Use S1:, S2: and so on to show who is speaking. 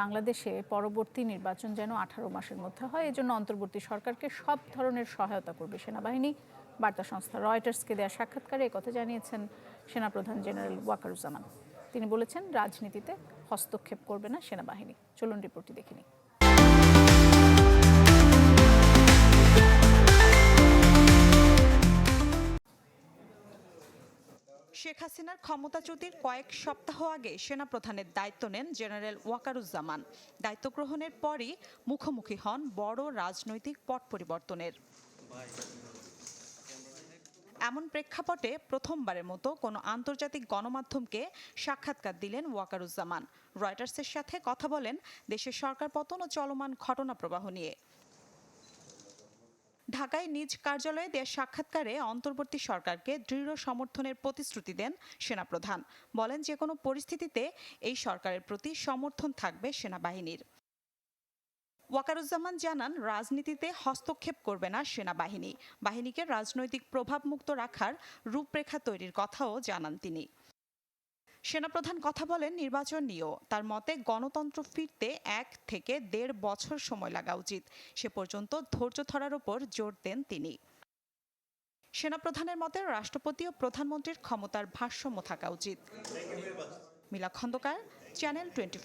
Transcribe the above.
S1: বাংলাদেশে পরবর্তী নির্বাচন যেন আঠারো মাসের মধ্যে হয়, এজন্য অন্তর্বর্তী সরকারকে সব ধরনের সহায়তা করবে সেনাবাহিনী। বার্তা সংস্থা রয়টার্সকে দেওয়া সাক্ষাৎকারে কথা জানিয়েছেন সেনাপ্রধান জেনারেল ওয়াকারুজ্জামান। তিনি বলেছেন, রাজনীতিতে হস্তক্ষেপ করবে না সেনাবাহিনী। চলুন রিপোর্টটি দেখে
S2: শেখ হাসিনার ক্ষমতাচ্যুতির কয়েক সপ্তাহ আগে সেনাপ্রধানের দায়িত্ব নেন জেনারেল ওয়াকারুজ্জামান। দায়িত্ব গ্রহণের পরই মুখোমুখি হন বড় রাজনৈতিক পট পরিবর্তনের। এমন প্রেক্ষাপটে প্রথমবারের মতো কোনো আন্তর্জাতিক গণমাধ্যমকে সাক্ষাৎকার দিলেন ওয়াকারুজ্জামান। রয়টার্সের সাথে কথা বলেন দেশের সরকার পতন ও চলমান ঘটনা প্রবাহ নিয়ে। ঢাকায় নিজ কার্যালয়ে দেওয়া সাক্ষাৎকারে অন্তর্বর্তী সরকারকে দৃঢ় সমর্থনের প্রতিশ্রুতি দেন সেনাপ্রধান। বলেন যে কোনো পরিস্থিতিতে এই সরকারের প্রতি সমর্থন থাকবে সেনাবাহিনীর। ওয়াকারুজ্জামান জানান, রাজনীতিতে হস্তক্ষেপ করবে না সেনাবাহিনী। বাহিনীকে রাজনৈতিক প্রভাবমুক্ত রাখার রূপরেখা তৈরির কথাও জানান তিনি। সেনাপ্রধান কথা বলেন নির্বাচন নিয়েও। তার মতে, গণতন্ত্র ফিরতে এক থেকে দেড় বছর সময় লাগা উচিত। সে পর্যন্ত ধৈর্য ধরার ওপর জোর দেন তিনি। সেনাপ্রধানের মতে, রাষ্ট্রপতি ও প্রধানমন্ত্রীর ক্ষমতার ভারসাম্য থাকা উচিত। মিলা খন্দকার, চ্যানেল টোয়েন্টি